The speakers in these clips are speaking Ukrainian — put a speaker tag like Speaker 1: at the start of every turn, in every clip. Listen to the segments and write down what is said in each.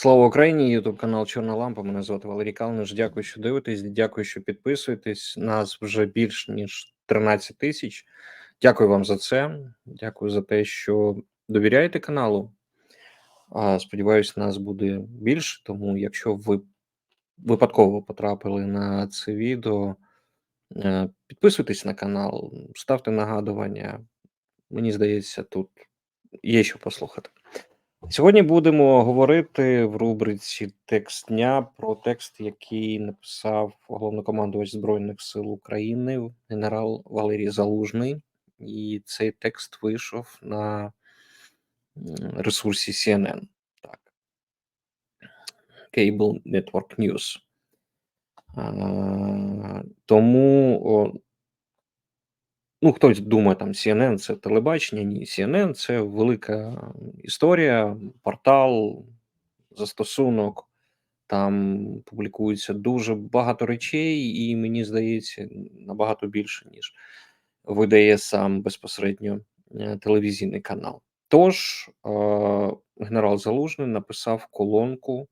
Speaker 1: Слава Україні! Ютуб канал Чорна Лампа. Мене звати Валерій Калниш. Дякую, що дивитесь. Дякую, що підписуєтесь. Нас вже більш ніж 13 тисяч. Дякую вам за це. Дякую за те, що довіряєте каналу. Сподіваюсь, нас буде більше. Тому, якщо ви випадково потрапили на це відео, е, підписуйтесь на канал, ставте нагадування. Мені здається, тут є що послухати. Сьогодні будемо говорити в рубриці Текст дня про текст, який написав головнокомандувач Збройних сил України, генерал Валерій Залужний, і цей текст вийшов на ресурсі CNN. Так. Cable Network News. А, Тому Ну, хтось думає, там CNN це телебачення. Ні, CNN це велика історія, портал, застосунок. Там публікується дуже багато речей, і мені здається, набагато більше, ніж видає сам безпосередньо е, телевізійний канал. Тож, е, генерал Залужний написав колонку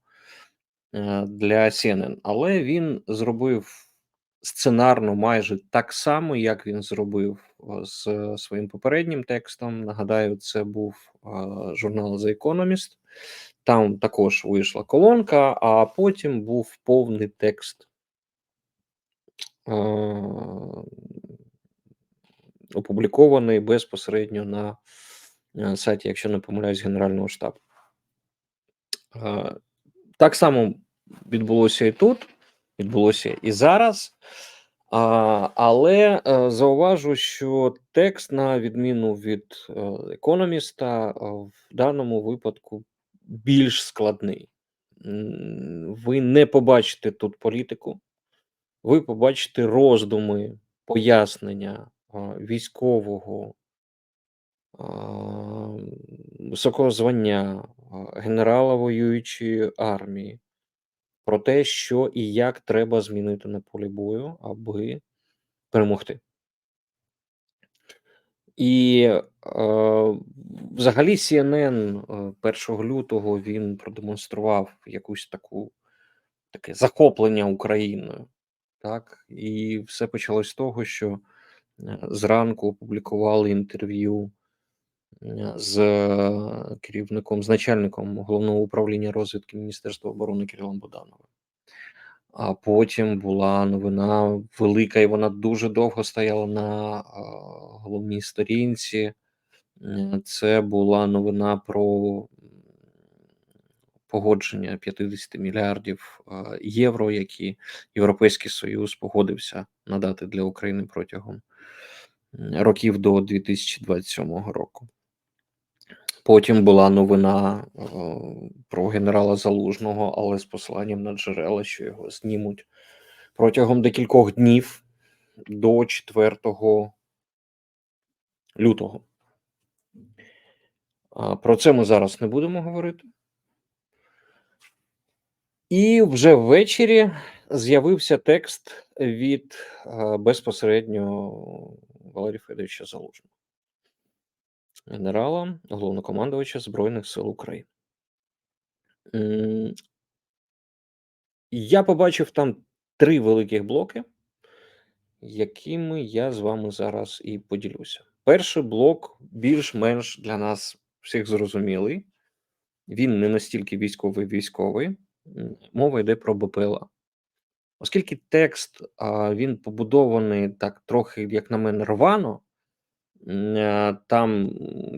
Speaker 1: е, для CNN, але він зробив сценарно майже так само, як він зробив з своїм попереднім текстом. Нагадаю, це був журнал The Economist. Там також вийшла колонка, а потім був повний текст. Опублікований безпосередньо на сайті, якщо не помиляюсь, Генерального штабу. Так само відбулося і тут відбулося і зараз. А, Але е, зауважу, що текст, на відміну від е, економіста, е, в даному випадку більш складний. Ви не побачите тут політику, ви побачите роздуми, пояснення військового високого звання генерала воюючої армії про те, що і як треба змінити на полі бою, аби перемогти. І е, взагалі CNN 1 е, лютого він продемонстрував якусь таку таке захоплення Україною. Так, і все почалось з того, що е, зранку опублікували інтерв'ю з е, керівником, з начальником головного управління розвідки Міністерства оборони Кирилом Бодановим. А потім була новина велика, і вона дуже довго стояла на головній сторінці. Це була новина про погодження 50 мільярдів євро, які Європейський Союз погодився надати для України протягом років до 2027 року. Потім була новина е, про генерала Залужного, але з посиланням на джерела, що його знімуть протягом декількох днів до 4 лютого. Про це ми зараз не будемо говорити. І вже ввечері з'явився текст від е, безпосередньо Валерія Федоровича Залужного генерала, головнокомандувача Збройних сил України. Я побачив там три великих блоки, якими я з вами зараз і поділюся. Перший блок більш-менш для нас всіх зрозумілий. Він не настільки військовий військовий. Мова йде про БПЛА. Оскільки текст а, він побудований так трохи, як на мене, рвано, там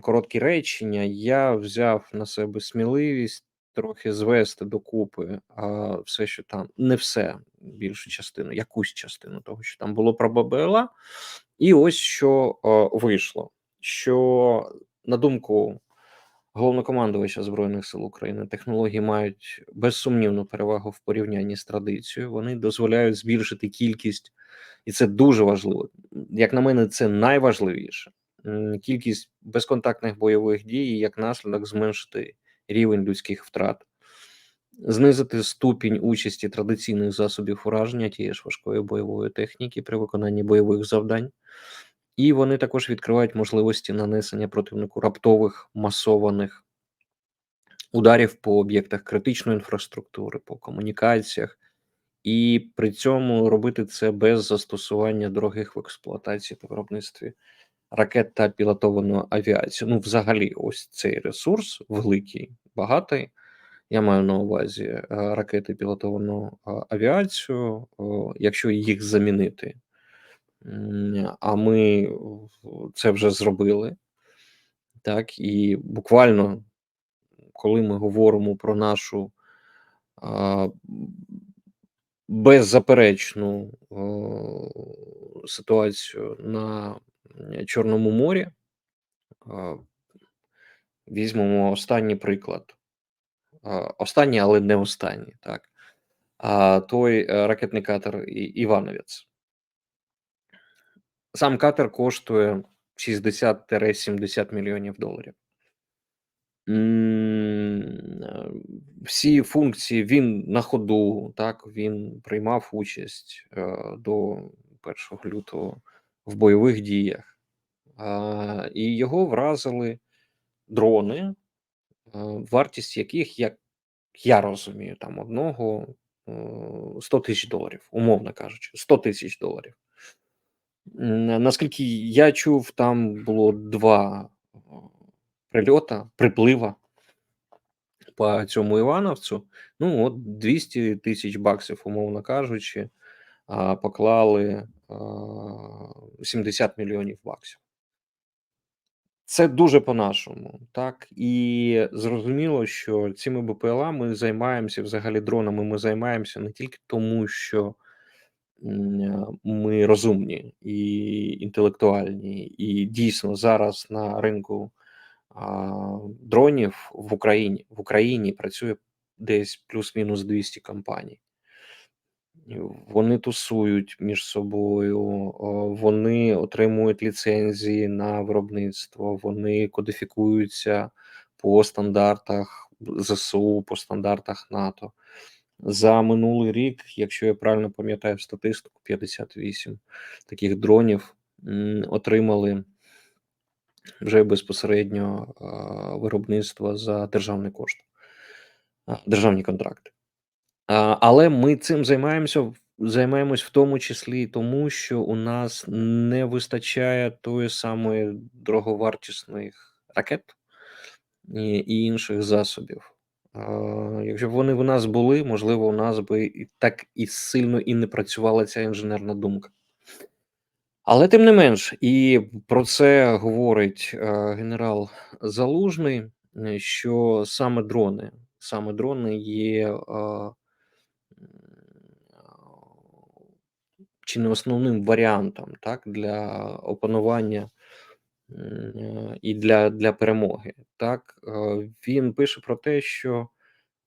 Speaker 1: короткі речення. Я взяв на себе сміливість трохи звести докупи а, все, що там не все, більшу частину, якусь частину того, що там було про Бабела. І ось що а, вийшло. Що, на думку головнокомандувача Збройних сил України, технології мають безсумнівну перевагу в порівнянні з традицією. Вони дозволяють збільшити кількість і це дуже важливо. Як на мене, це найважливіше. Кількість безконтактних бойових дій, і як наслідок, зменшити рівень людських втрат, знизити ступінь участі традиційних засобів ураження тієї ж важкої бойової техніки при виконанні бойових завдань, і вони також відкривають можливості нанесення противнику раптових масованих ударів по об'єктах критичної інфраструктури, по комунікаціях, і при цьому робити це без застосування дорогих в експлуатації та виробництві ракет та пілотованої авіації. Ну, взагалі, ось цей ресурс великий, багатий. Я маю на увазі е, ракети пілотовану а, авіацію, якщо їх замінити. А ми це вже зробили. Так, і буквально, коли ми говоримо про нашу а, беззаперечну о, ситуацію на Чорному морі, а, візьмемо останній приклад. А, Останній, але не останній, так. А той е, ракетний катер Івановець. Сам катер коштує 60-70 мільйонів доларів. Е, Всі функції він на ходу, так, він приймав участь е, до 1 лютого в бойових діях. І його вразили дрони, е, вартість яких, як я розумію, там одного е, 100 тисяч доларів, умовно кажучи, 100 тисяч доларів. Наскільки я чув, там було два прильота, приплива по цьому Івановцю. Ну, от 200 тисяч баксів, умовно кажучи, поклали 70 мільйонів баксів. Це дуже по-нашому, так і зрозуміло, що цими БПЛА ми займаємося взагалі дронами. Ми займаємося не тільки тому, що ми розумні і інтелектуальні, і дійсно зараз на ринку а, дронів в Україні в Україні працює десь плюс-мінус 200 компаній. Вони тусують між собою, вони отримують ліцензії на виробництво, вони кодифікуються по стандартах ЗСУ, по стандартах НАТО. За минулий рік, якщо я правильно пам'ятаю статистику, 58 таких дронів отримали вже безпосередньо виробництво за державний кошт, державні контракти. Але ми цим займаємося займаємось в тому числі тому, що у нас не вистачає тої самої дороговартісних ракет і інших засобів. Якщо б вони в нас були, можливо, у нас би і так і сильно і не працювала ця інженерна думка. Але тим не менш, і про це говорить е, генерал Залужний, е, що саме дрони, саме дрони є е, чи не основним варіантом так, для опанування і для, для перемоги. Так, Е, він пише про те, що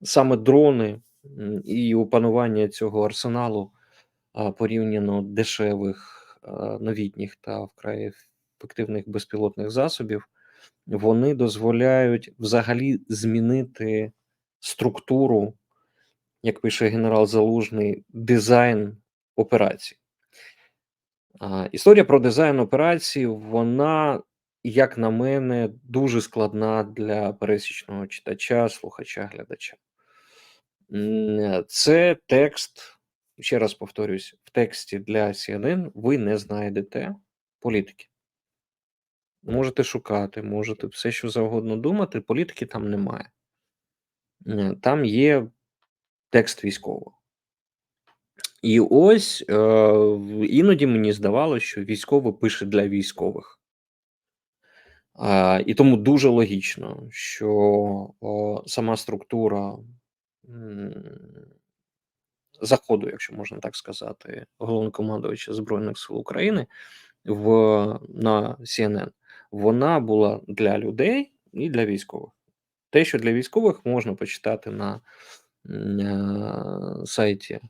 Speaker 1: саме дрони і опанування цього арсеналу порівняно дешевих, новітніх та вкрай ефективних безпілотних засобів, вони дозволяють взагалі змінити структуру, як пише генерал Залужний, дизайн операцій. Історія про дизайн операцій, вона, як на мене, дуже складна для пересічного читача, слухача, глядача. Це текст, ще раз повторюсь, в тексті для CNN ви не знайдете політики. Можете шукати, можете все, що завгодно думати, політики там немає. Там є текст військового. І ось е, іноді мені здавалося, що військовий пише для військових. І тому дуже логічно, що сама структура заходу, якщо можна так сказати, головнокомандувача Збройних сил України в на CNN, вона була для людей і для військових. Те, що для військових можна почитати на е, сайті е,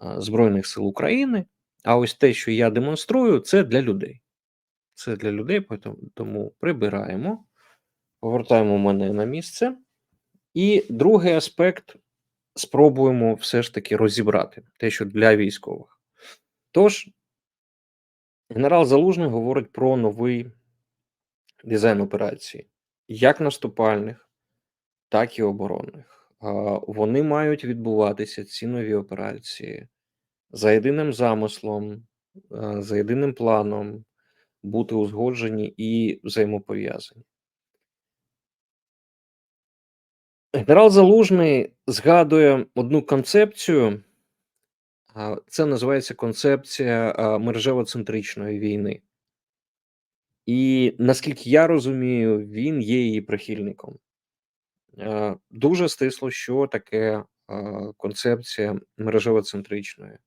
Speaker 1: Збройних сил України. А ось те, що я демонструю, це для людей. Це для людей, тому прибираємо, повертаємо мене на місце. І другий аспект спробуємо все ж таки розібрати те, що для військових. Тож, генерал Залужний говорить про новий дизайн операції, як наступальних, так і оборонних. Вони мають відбуватися, ці нові операції, за єдиним замислом, за єдиним планом, бути узгоджені і взаємопов'язані. Генерал Залужний згадує одну концепцію, це називається концепція, мережево-центричної війни. І наскільки я розумію, він є її прихильником. Дуже стисло, що таке, концепція мережево-центричної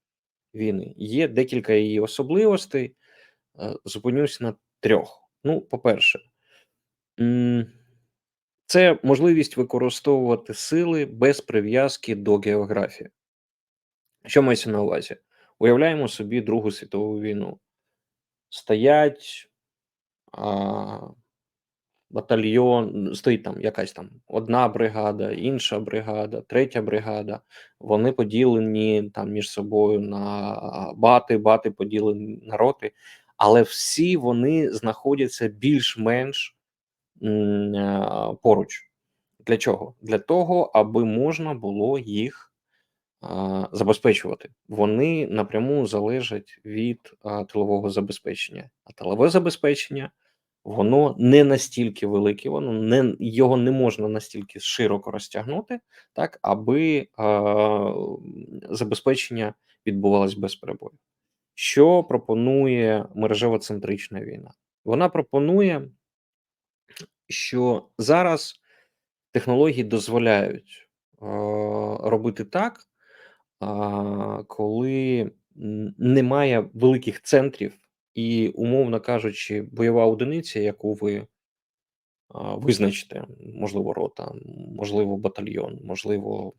Speaker 1: війни. Є декілька її особливостей, зупинюсь на 3. Ну, по-перше, це можливість використовувати сили без прив'язки до географії. Що мається на увазі? Уявляємо собі Другу світову війну. Стоять, а, батальйон, стоїть там якась там одна бригада, інша бригада, третя бригада. Вони поділені там між собою на бати, бати поділені на роти, але всі вони знаходяться більш-менш, поруч. Для чого? Для того, аби можна було їх, а, забезпечувати. Вони напряму залежать від, а, тилового забезпечення. А тилове забезпечення, воно не настільки велике, воно не його не можна настільки широко розтягнути, так, аби, забезпечення відбувалось без перебою. Що пропонує мережево-центрична війна? Вона пропонує, що зараз технології дозволяють, а, робити так, а, коли немає великих центрів і, умовно кажучи, бойова одиниця, яку ви а, визначите, можливо, рота, можливо, батальйон, можливо,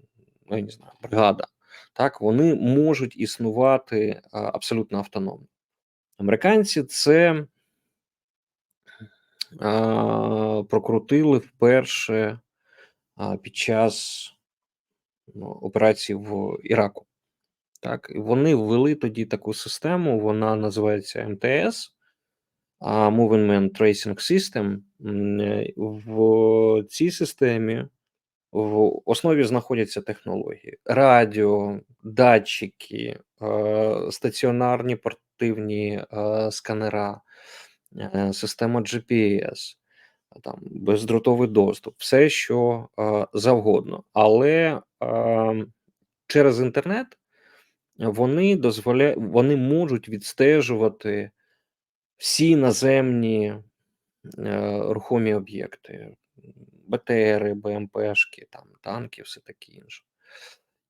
Speaker 1: я не знаю, бригада, так, вони можуть існувати, абсолютно автономно. Американці це прокрутили вперше, під час, ну, операції в Іраку. Так, і вони ввели тоді таку систему, вона називається МТС, Movement Tracing System. В цій системі в основі знаходяться технології: радіо, датчики, е, стаціонарні портативні, е, сканера, е, система GPS, там бездротовий доступ, все що, завгодно. Але, через інтернет вони дозволя вони можуть відстежувати всі наземні, рухомі об'єкти: БТРи, БМПшки, там танки, все таке інше.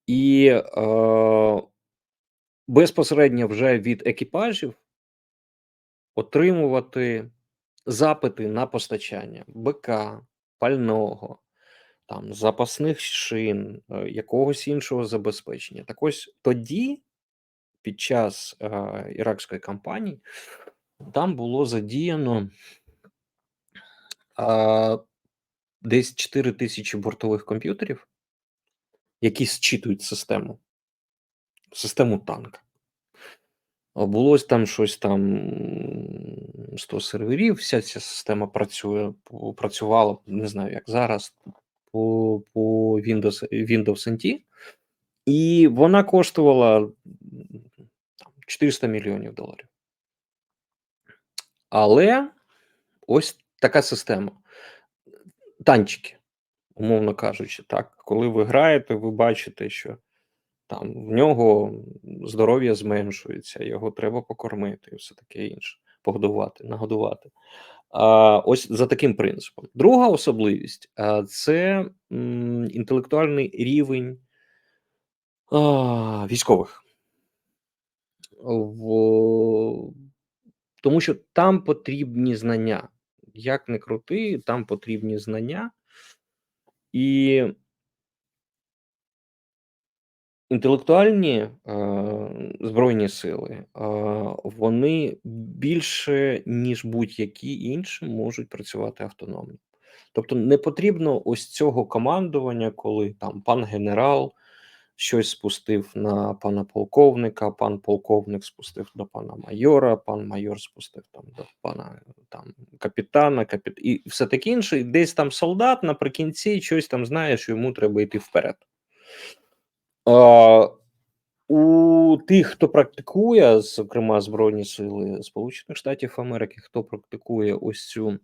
Speaker 1: І, е, безпосередньо вже від екіпажів отримувати запити на постачання БК, пального, там запасних шин, е, якогось іншого забезпечення. Так ось тоді, під час, е, іракської кампанії, там було задіяно десь 4000 бортових комп'ютерів які зчитують систему. Систему танка. Було там щось там, 100 серверів, вся ця система працює, працювала, не знаю, як зараз, по по Windows Windows NT, і вона коштувала, 400 мільйонів доларів. Але ось така система. Танчики, умовно кажучи, так. Коли ви граєте, ви бачите, що там в нього здоров'я зменшується, його треба покормити і все таке інше, погодувати, нагодувати. А, ось за таким принципом. Друга особливість, це, інтелектуальний рівень а, військових. В тому що там потрібні знання. Як не крути, там потрібні знання. І інтелектуальні, е, Збройні Сили, е, вони більше, ніж будь-які інші, можуть працювати автономно. Тобто не потрібно ось цього командування, коли там пан генерал щось спустив на пана полковника, пан полковник спустив до пана майора, пан майор спустив там до пана там капітана, капіт... і все таке інше. І десь там солдат наприкінці щось там знає, що йому треба йти вперед. А, у тих, хто практикує, зокрема Збройні Сили Сполучених Штатів Америки, хто практикує ось цю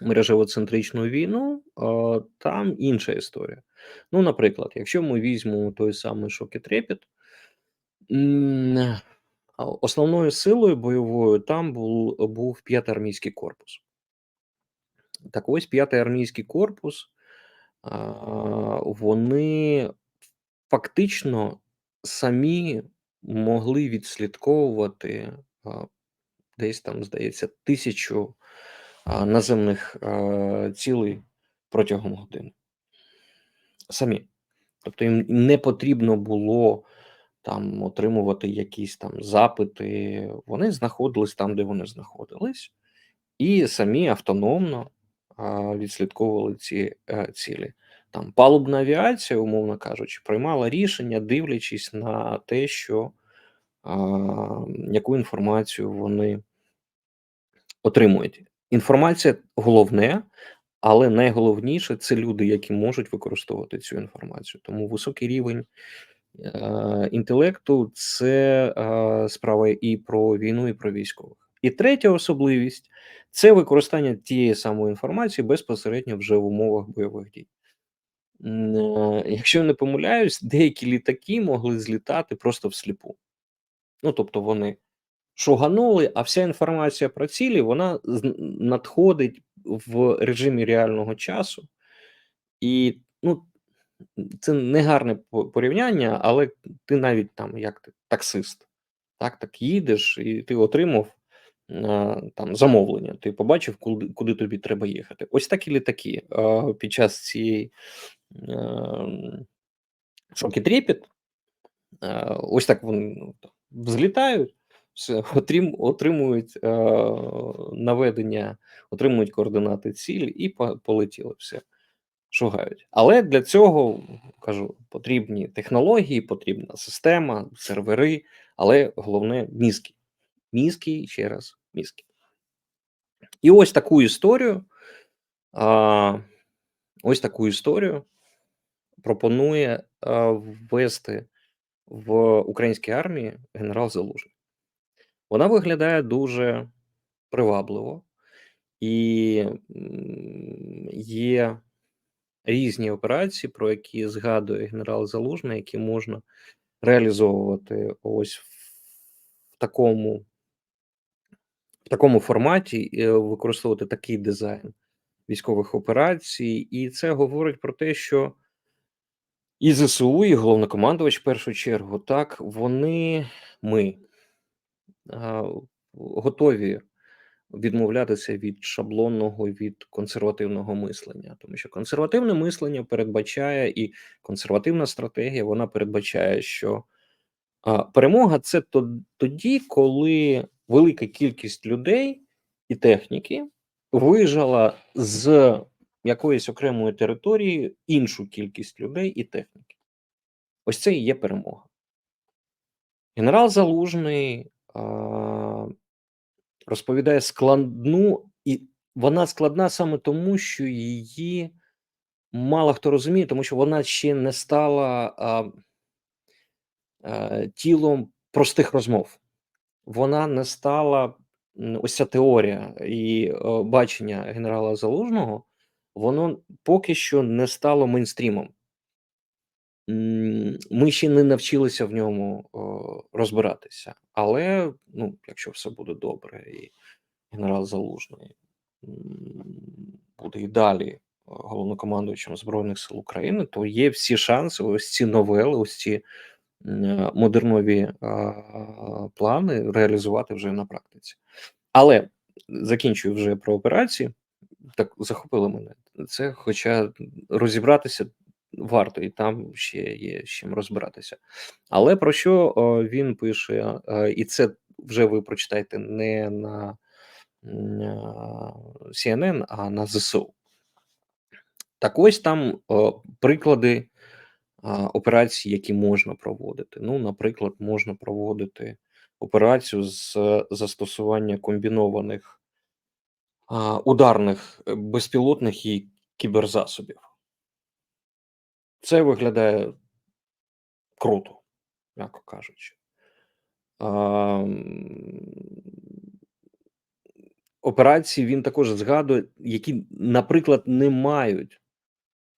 Speaker 1: мережево-центричну війну, там інша історія. Ну, наприклад, якщо ми візьмемо той самий шок і трепет, основною силою бойовою там був, був п'ятий армійський корпус. Так ось п'ятий армійський корпус, вони фактично самі могли відслідковувати десь там, здається, тисячу наземних цілей протягом години. Самі. Тобто їм не потрібно було там отримувати якісь там запити. Вони знаходились там, де вони знаходились, і самі автономно відслідковували ці е, цілі. Там палубна авіація, умовно кажучи, приймала рішення, дивлячись на те, що а, яку інформацію вони отримують. Інформація головне, але найголовніше це люди, які можуть використовувати цю інформацію. Тому високий рівень е, інтелекту це е, справа і про війну, і про військових. І третя особливість це використання тієї самої інформації безпосередньо вже в умовах бойових дій. Е, Якщо я не помиляюсь, деякі літаки могли злітати просто всліпу. Ну, тобто вони шуганули, а вся інформація про цілі вона надходить в режимі реального часу. І ну, це не гарне порівняння, але ти навіть там, як ти, таксист, так, так їдеш, і ти отримав там замовлення. Ти побачив, куди, куди тобі треба їхати. Ось так і літаки під час цієї е, шок і трепет, ось так вони ну, взлітають, отримують е, наведення, отримують координати цілі і по- полетіли все. Шугають. Але для цього кажу, потрібні технології, потрібна система, сервери, але головне мізки. Мізки, ще раз, мізки. І ось таку історію. А, ось таку історію пропонує ввести в українській армії генерал Залужний. Вона виглядає дуже привабливо, і є різні операції, про які згадує генерал Залужний, які можна реалізовувати ось в такому, в такому форматі, е, використовувати такий дизайн військових операцій, і це говорить про те, що і ЗСУ, і головнокомандувач в першу чергу, так вони ми готові відмовлятися від шаблонного, від консервативного мислення, тому що консервативне мислення передбачає і консервативна стратегія вона передбачає, що перемога це тоді, коли велика кількість людей і техніки вижала з якоїсь окремої території іншу кількість людей і техніки. Ось це і є перемога. Генерал Залужний розповідає складну, і вона складна саме тому, що її мало хто розуміє, тому що вона ще не стала а, а, тілом простих розмов. Вона не стала ось ця теорія і е, бачення генерала Залужного, воно поки що не стало мейнстрімом. Ми ще не навчилися в ньому розбиратися. Але ну, якщо все буде добре, і генерал Залужний буде і далі головнокомандуючим Збройних сил України, то є всі шанси, ось ці новели, ось ці е, модернові плани реалізувати вже на практиці. Але закінчую вже про операції. Так захопило мене. Це, хоча розібратися варто, і там ще є з чим розбиратися. Але про що він пише, е, і це вже ви прочитаєте не на CNN, а на ЗСУ. Так ось там приклади операцій, які можна проводити. Ну, наприклад, можна проводити операцію з застосування комбінованих ударних е, безпілотних і кіберзасобів. Це виглядає круто, м'яко кажучи. Операції він також згадує, які, наприклад, не мають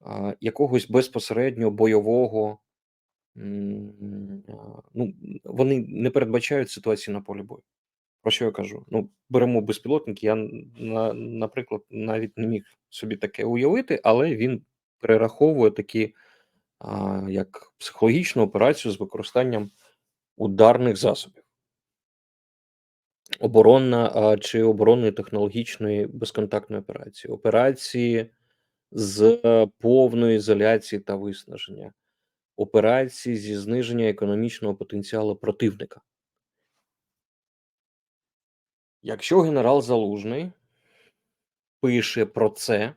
Speaker 1: а, якогось безпосередньо бойового, ну, вони не передбачають ситуації на полі бою. Про що я кажу? Ну, беремо безпілотники. Я, на, наприклад, навіть не міг собі таке уявити, але він перераховує такі а, як психологічну операцію з використанням ударних засобів. Оборонна чи оборонної технологічної безконтактної операції, операції з повної ізоляції та виснаження, операції зі зниження економічного потенціалу противника. Якщо генерал Залужний пише про це,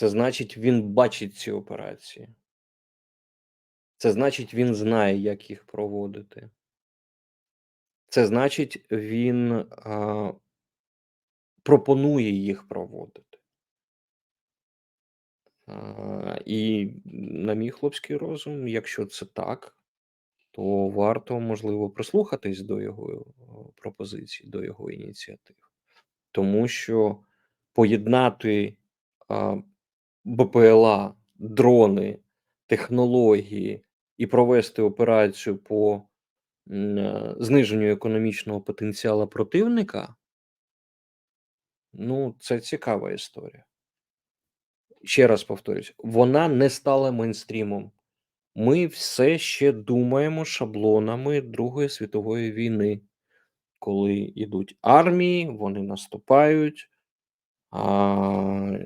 Speaker 1: це значить, він бачить ці операції. Це значить, він знає, як їх проводити. Це значить, він а, пропонує їх проводити. А, і, на мій хлопський розум, якщо це так, то варто, можливо, прислухатись до його пропозицій, до його ініціатив. Тому що поєднати а, БПЛА, дрони, технології і провести операцію по е, зниженню економічного потенціалу противника, ну, це цікава історія. Ще раз повторюсь, вона не стала мейнстрімом. Ми все ще думаємо шаблонами Другої світової війни, коли йдуть армії, вони наступають, а,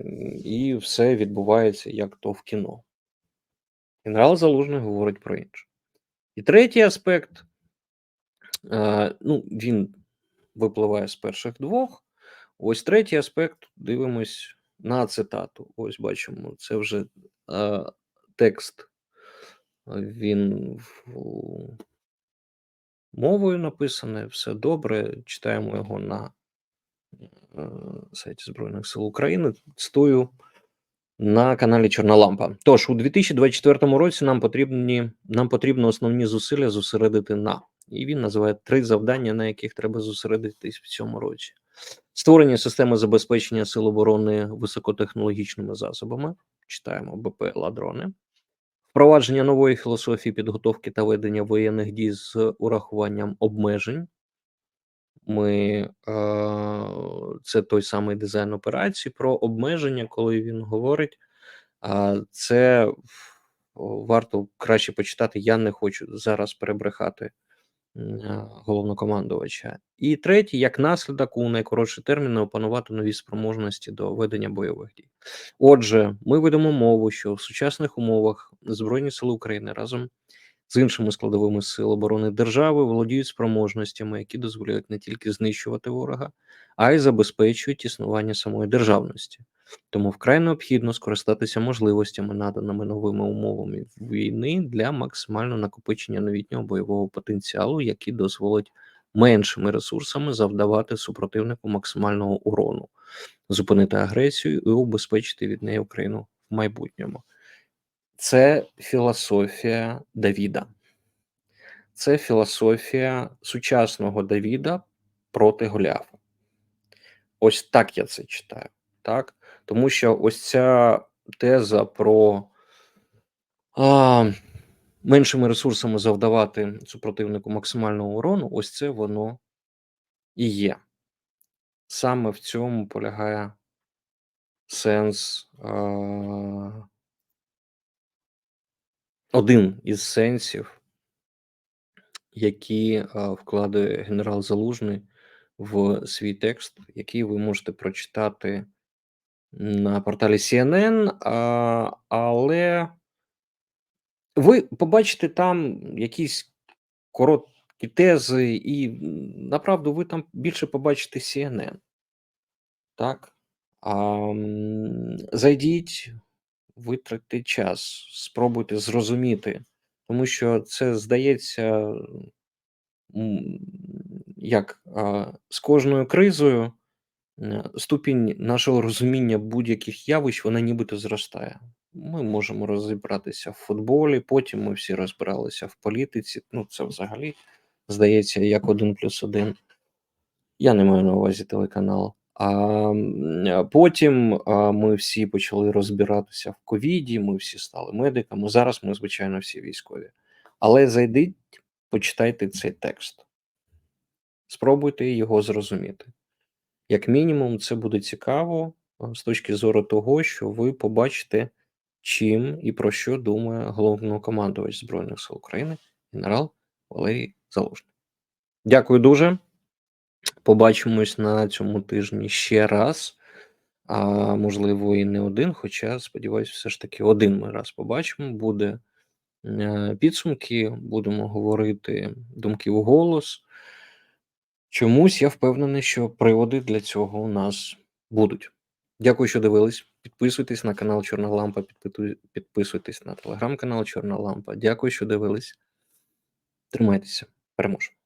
Speaker 1: і все відбувається як то в кіно. Генерал Залужний говорить про інше. І третій аспект, е, ну, він випливає з перших двох. Ось третій аспект, дивимось на цитату. Ось бачимо, це вже е, текст, він мовою написаний, все добре. Читаємо його на сайті Збройних сил України. Цитую на каналі Чорна Лампа. Тож у 2024 році нам потрібні нам потрібно основні зусилля зосередити на і він називає три завдання, на яких треба зосередитись в цьому році: створення системи забезпечення сил оборони високотехнологічними засобами. Читаємо БПЛА дрони, впровадження нової філософії підготовки та ведення воєнних дій з урахуванням обмежень. Ми це той самий дизайн операції про обмеження, коли він говорить. Це варто краще почитати. Я не хочу зараз перебрехати головнокомандувача. І третє, як наслідок, у найкоротші терміни опанувати нові спроможності до ведення бойових дій. Отже, ми ведемо мову, що в сучасних умовах Збройні Сили України разом з іншими складовими сил оборони держави володіють спроможностями, які дозволяють не тільки знищувати ворога, а й забезпечують існування самої державності. Тому вкрай необхідно скористатися можливостями, наданими новими умовами війни для максимального накопичення новітнього бойового потенціалу, який дозволить меншими ресурсами завдавати супротивнику максимального урону, зупинити агресію і убезпечити від неї Україну в майбутньому. Це філософія Давіда. Це філософія сучасного Давіда проти Голіафа. Ось так я це читаю. Так? Тому що ось ця теза про а, меншими ресурсами завдавати супротивнику максимального урону, ось це воно і є. Саме в цьому полягає сенс. А, один із сенсів, які вкладає генерал Залужний в свій текст, який ви можете прочитати на порталі CNN, але ви побачите там якісь короткі тези, і направду ви там більше побачите CNN. Так. А, Зайдіть витратьте час, спробуйте зрозуміти, тому що це здається, як з кожною кризою ступінь нашого розуміння будь-яких явищ вона нібито зростає. Ми можемо розібратися в футболі, потім ми всі розбиралися в політиці. Ну, це взагалі здається, як один плюс один. Я не маю на увазі телеканал. А потім ми всі почали розбиратися в ковіді, ми всі стали медиками. Зараз ми, звичайно, всі військові. Але зайдіть, почитайте цей текст, спробуйте його зрозуміти. Як мінімум, це буде цікаво з точки зору того, що ви побачите, чим і про що думає головнокомандувач Збройних сил України, генерал Валерій Залужний. Дякую дуже. Побачимось на цьому тижні ще раз. А можливо, і не один. Хоча, сподіваюся, все ж таки один ми раз побачимо. Буде е, підсумки, будемо говорити думки в голос. Чомусь я впевнений, що приводи для цього у нас будуть. Дякую, що дивились. Підписуйтесь на канал Чорна Лампа, підписуйтесь на телеграм-канал Чорна Лампа. Дякую, що дивились. Тримайтеся, переможемо.